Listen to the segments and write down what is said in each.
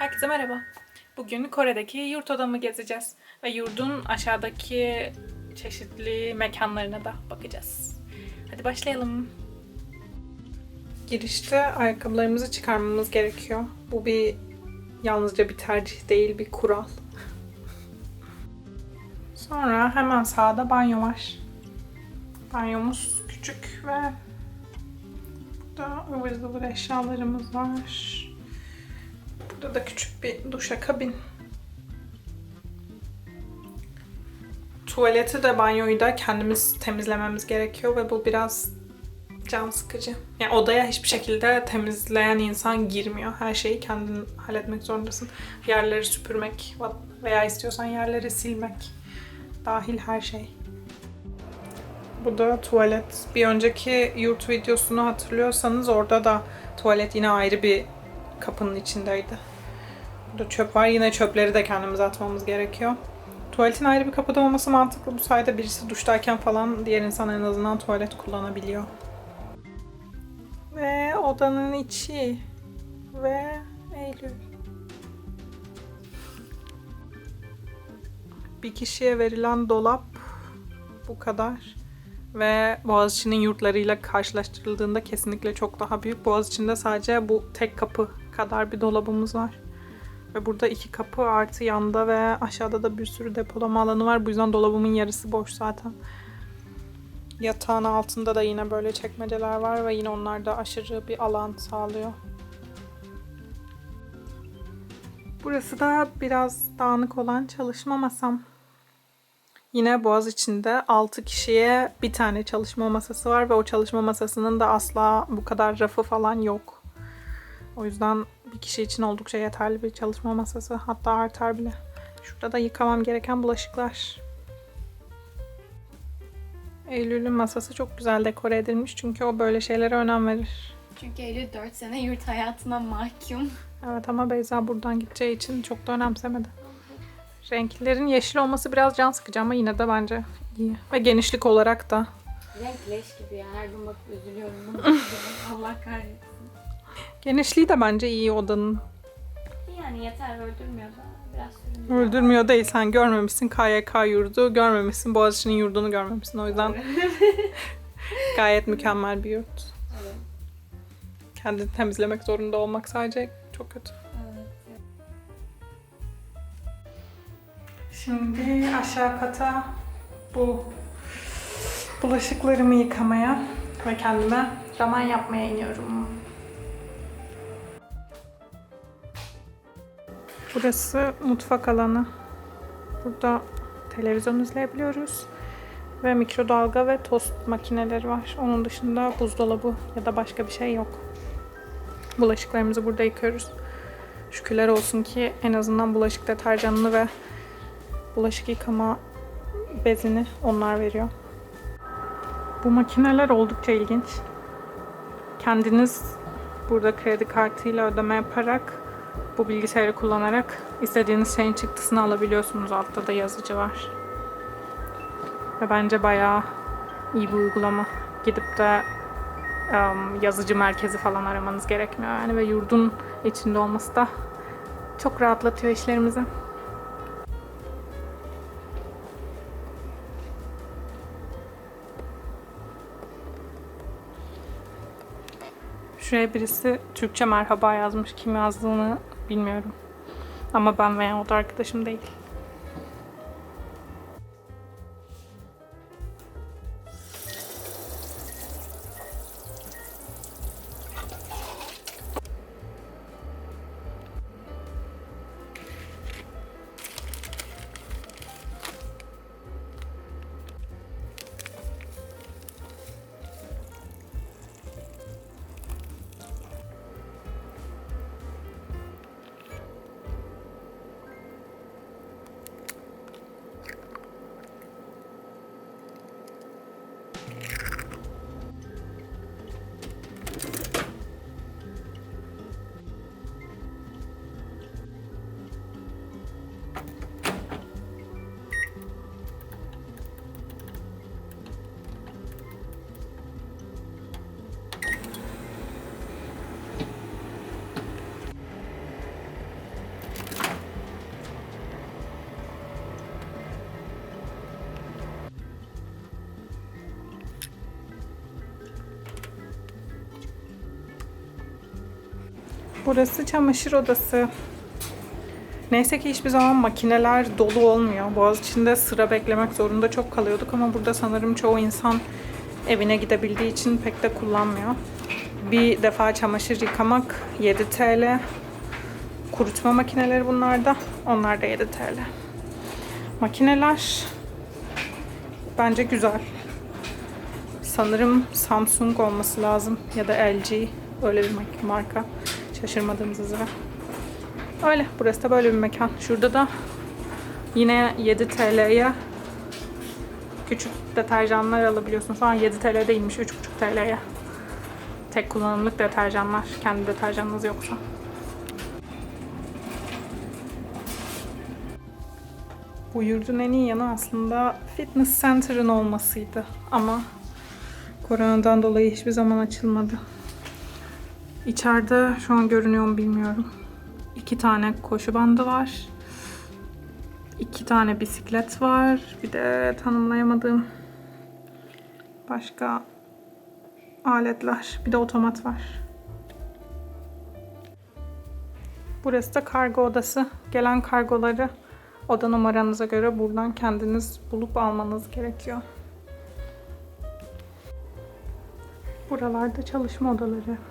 Herkese merhaba. Bugün Kore'deki yurt odamı gezeceğiz. Ve yurdun aşağıdaki çeşitli mekanlarına da bakacağız. Hadi başlayalım. Girişte ayakkabılarımızı çıkarmamız gerekiyor. Bu bir yalnızca bir tercih değil, bir kural. Sonra hemen sağda banyo var. Banyomuz küçük ve burada ıvır zıvır eşyalarımız var. Burada da küçük bir duşakabin. Tuvaleti de banyoyu da kendimiz temizlememiz gerekiyor ve bu biraz can sıkıcı. Yani odaya hiçbir şekilde temizleyen insan girmiyor. Her şeyi kendin halletmek zorundasın. Yerleri süpürmek veya istiyorsan yerleri silmek dahil her şey. Bu da tuvalet. Bir önceki yurt videosunu hatırlıyorsanız orada da tuvalet yine ayrı bir kapının içindeydi. Burada çöp var. Yine çöpleri de kendimize atmamız gerekiyor. Tuvaletin ayrı bir kapıda olması mantıklı. Bu sayede birisi duştayken falan diğer insan en azından tuvalet kullanabiliyor. Ve odanın içi. Ve Eylül. Bir kişiye verilen dolap bu kadar. Ve Boğaziçi'nin yurtlarıyla karşılaştırıldığında kesinlikle çok daha büyük. Boğaziçi'nde sadece bu tek kapı kadar bir dolabımız var. Ve burada iki kapı artı yanda ve aşağıda da bir sürü depolama alanı var. Bu yüzden dolabımın yarısı boş zaten. Yatağın altında da yine böyle çekmeceler var ve yine onlar da aşırı bir alan sağlıyor. Burası da biraz dağınık olan çalışma masam. Yine Boğaz içinde 6 kişiye bir tane çalışma masası var ve o çalışma masasının da asla bu kadar rafı falan yok. O yüzden bir kişi için oldukça yeterli bir çalışma masası. Hatta artar bile. Şurada da yıkamam gereken bulaşıklar. Eylül'ün masası çok güzel dekore edilmiş çünkü o böyle şeylere önem verir. Çünkü Eylül 4 sene yurt hayatına mahkum. Evet ama Beyza buradan gideceği için çok da önemsemedi. Renklerin yeşil olması biraz can sıkıcı ama yine de bence iyi. Ve genişlik olarak da. Renk leş gibi ya. Her gün bakıp üzülüyorum. Allah kahretsin. Genişliği de bence iyi odanın. Yani yeter öldürmüyor da. Biraz sürünüyor. Öldürmüyor değil. Sen görmemişsin KYK yurdu, görmemişsin Boğaziçi'nin yurdunu görmemişsin. O yüzden gayet mükemmel bir yurt. Evet. Kendini temizlemek zorunda olmak sadece çok kötü. Evet. Şimdi aşağı kata bu bulaşıklarımı yıkamaya ve kendime ramen yapmaya iniyorum. Burası mutfak alanı. Burada televizyon izleyebiliyoruz. Ve mikrodalga ve tost makineleri var. Onun dışında buzdolabı ya da başka bir şey yok. Bulaşıklarımızı burada yıkıyoruz. Şükürler olsun ki en azından bulaşık deterjanını ve bulaşık yıkama bezini onlar veriyor. Bu makineler oldukça ilginç. Kendiniz burada kredi kartıyla ödeme yaparak bu bilgisayarı kullanarak istediğiniz şeyin çıktısını alabiliyorsunuz. Altta da yazıcı var. Ve bence bayağı iyi bir uygulama. Gidip de em, yazıcı merkezi falan aramanız gerekmiyor. Yani ve yurdun içinde olması da çok rahatlatıyor işlerimizi. Şuraya birisi Türkçe merhaba yazmış. Kim yazdığını bilmiyorum. Ama ben veya o da arkadaşım değil. Burası çamaşır odası. Neyse ki hiçbir zaman makineler dolu olmuyor. Boğaziçi'nde sıra beklemek zorunda çok kalıyorduk ama burada sanırım çoğu insan evine gidebildiği için pek de kullanmıyor. Bir defa çamaşır yıkamak 7 TL. Kurutma makineleri bunlarda. Onlar da 7 TL. Makineler bence güzel. Sanırım Samsung olması lazım ya da LG öyle bir marka. Şaşırmadığınız üzere. Öyle. Burası da böyle bir mekan. Şurada da yine 7 TL'ye küçük deterjanlar alabiliyorsun. Şu an 7 TL değilmiş. 3,5 TL'ye. Tek kullanımlık deterjanlar. Kendi deterjanınız yoksa. Bu yurdun en iyi yanı aslında fitness center'ın olmasıydı. Ama koronadan dolayı hiçbir zaman açılmadı. İçeride şu an görünüyor mu bilmiyorum. İki tane koşu bandı var. İki tane bisiklet var. Bir de tanımlayamadığım başka aletler. Bir de otomat var. Burası da kargo odası. Gelen kargoları oda numaranıza göre buradan kendiniz bulup almanız gerekiyor. Buralarda çalışma odaları.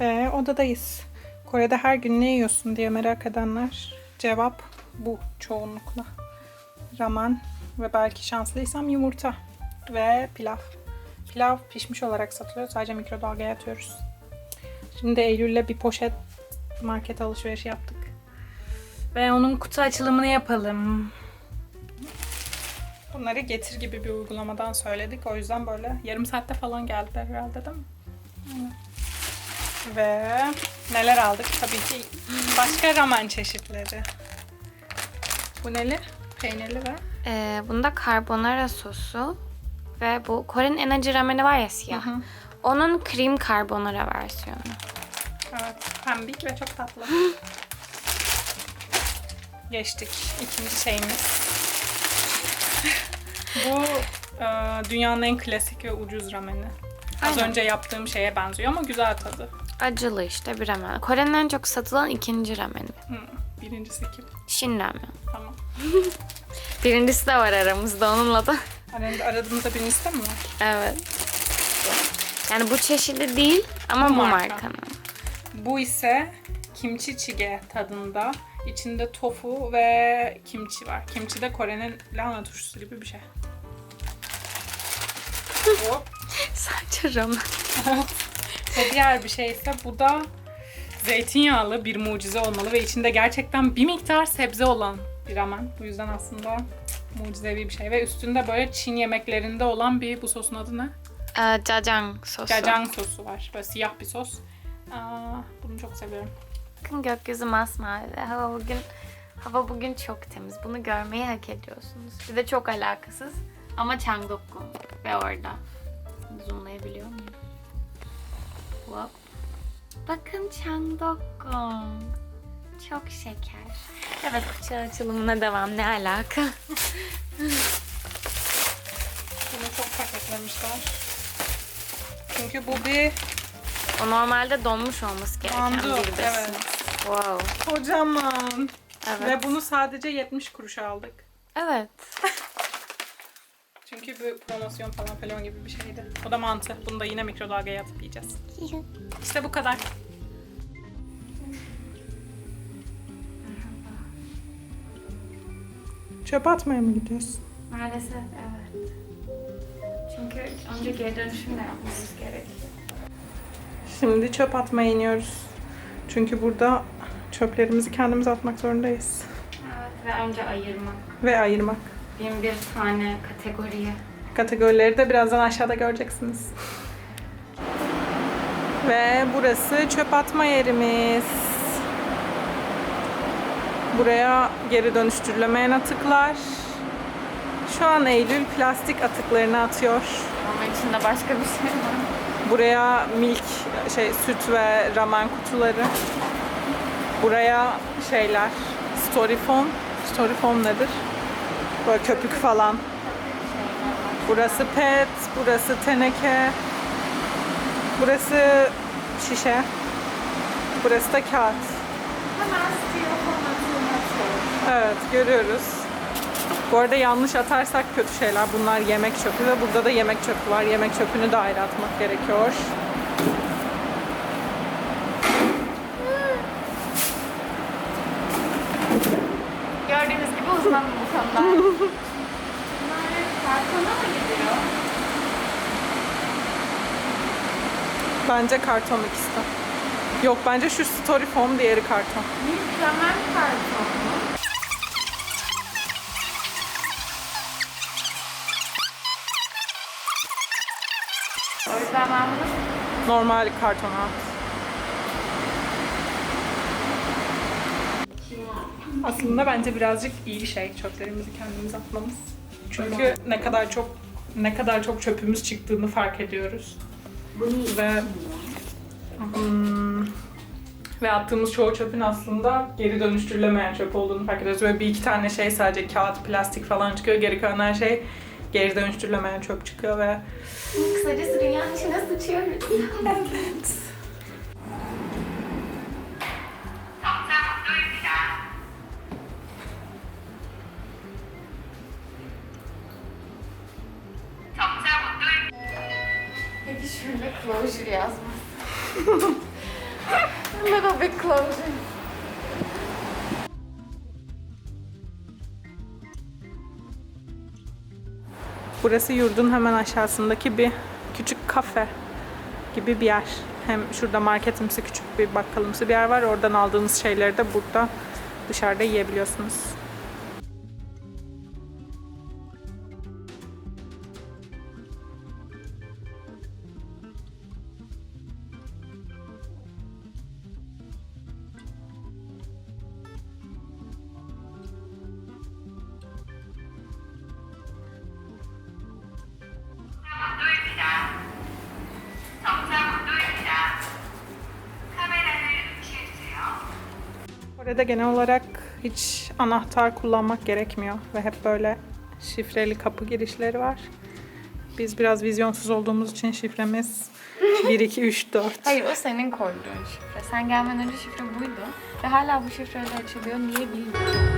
Ve odadayız. Kore'de her gün ne yiyorsun diye merak edenler cevap bu çoğunlukla. Ramen ve belki şanslıysam yumurta ve pilav. Pilav pişmiş olarak satılıyor. Sadece mikrodalgaya atıyoruz. Şimdi Eylül'le bir poşet market alışverişi yaptık. Ve onun kutu açılımını yapalım. Bunları getir gibi bir uygulamadan söyledik. O yüzden böyle yarım saatte falan geldiler herhalde değil mi? Aynen. Ve neler aldık? Tabii ki başka ramen çeşitleri. Bu neli? Peynirli ve Ee, bunda carbonara sosu ve bu Kore'nin en acı rameni var ya siyah. Hı hı. Onun cream carbonara versiyonu. evet, pembik ve çok tatlı. Geçtik. İkinci şeyimiz. Bu e, dünyanın en klasik ve ucuz rameni. Az Aynen. önce yaptığım şeye benziyor ama güzel tadı. Acılı işte bir ramen. Kore'nin en çok satılan ikinci rameni. Hı, birincisi kim? Shin ramen. Tamam. Birincisi de var aramızda onunla da. Aranızda aradığınızda birincisi de mi var? evet. Yani bu çeşidi değil ama Bu bu, marka. markanın. Bu ise kimchi jjigae tadında. İçinde tofu ve kimchi var. Kimchi de Kore'nin lahana turşusu gibi bir şey. Hop. Sadece ramen. Ve diğer bir şey ise bu da zeytinyağlı bir mucize olmalı ve içinde gerçekten bir miktar sebze olan bir ramen. Bu yüzden aslında mucizevi bir şey. Ve üstünde böyle Çin yemeklerinde olan bir bu sosun adı ne? Ee, jajang sosu. Jajang sosu var. Böyle siyah bir sos. Aa, bunu çok seviyorum. Bakın gökyüzü masmavi. Hava bugün hava bugün çok temiz. Bunu görmeyi hak ediyorsunuz. Bir de çok alakasız. Ama Changdokgung ve orada. Zoomlayabiliyor muyum? Hop. Bakın Changdokgung. Çok şeker. Evet kutu açılımına devam. Ne alaka? Bunu çok paketlemişler. Çünkü bu bir O normalde donmuş olması gereken mandu. bir besin. Evet. Wow. Kocaman. Evet. Ve bunu sadece 70 kuruşa aldık. Evet. Çünkü bu promosyon falan falan gibi bir şeydi. O da mantı. Bunu da yine mikrodalgaya atıp yiyeceğiz. İşte bu kadar. Çöp atmaya mı gidiyorsun? Maalesef evet. Çünkü önce geri dönüşüm de yapmamız gerekiyor. Şimdi çöp atmaya iniyoruz. Çünkü burada çöplerimizi kendimiz atmak zorundayız. Evet ve önce ayırmak. Ve ayırmak. Bin bir tane kategoriye. Kategorileri de birazdan aşağıda göreceksiniz. Ve burası çöp atma yerimiz. Buraya geri dönüştürülemeyen atıklar. Şu an Eylül plastik atıklarını atıyor. Ama içinde başka bir şey var. Buraya milk, şey süt ve ramen kutuları. Buraya şeyler, storyfoam. Storyfoam nedir? Böyle köpük falan. Burası pet, burası teneke. Burası şişe. Burası da kağıt. Evet görüyoruz. Bu arada yanlış atarsak kötü şeyler. Bunlar yemek çöpü ve burada da yemek çöpü var. Yemek çöpünü de ayrı atmak gerekiyor. Gördüğünüz gibi uzmanım bu konuda. Bunlar kartona mı gidiyor? Bence karton ikisi de. Yok bence şu styrofoam diğeri karton. Mükemmel karton mu? O yüzden ben bunu Normal karton at. Aslında bence birazcık iyi bir şey çöplerimizi kendimiz atmamız. Çünkü ne kadar çok ne kadar çok çöpümüz çıktığını fark ediyoruz. Ve hmm, ve attığımız çoğu çöpün aslında geri dönüştürülemeyen çöp olduğunu fark ediyoruz. Ve bir iki tane şey sadece kağıt, plastik falan çıkıyor. Geri kalan her şey geri dönüştürülemeyen çöp çıkıyor ve kısacası dünyanın içine sıçıyoruz. evet. Peki şöyle closure yazmaz. A little bit closure. Burası yurdun hemen aşağısındaki bir küçük kafe gibi bir yer. Hem şurada marketimsi küçük bir bakkalımsı bir yer var. Oradan aldığınız şeyleri de burada dışarıda yiyebiliyorsunuz. Orada genel olarak hiç anahtar kullanmak gerekmiyor ve hep böyle şifreli kapı girişleri var. Biz biraz vizyonsuz olduğumuz için şifremiz 1 2 3 4. Hayır o senin koyduğun şifre. Sen gelmeden önce şifre buydu. Ve hala bu şifreyle açılıyor. Niye bilmiyorum.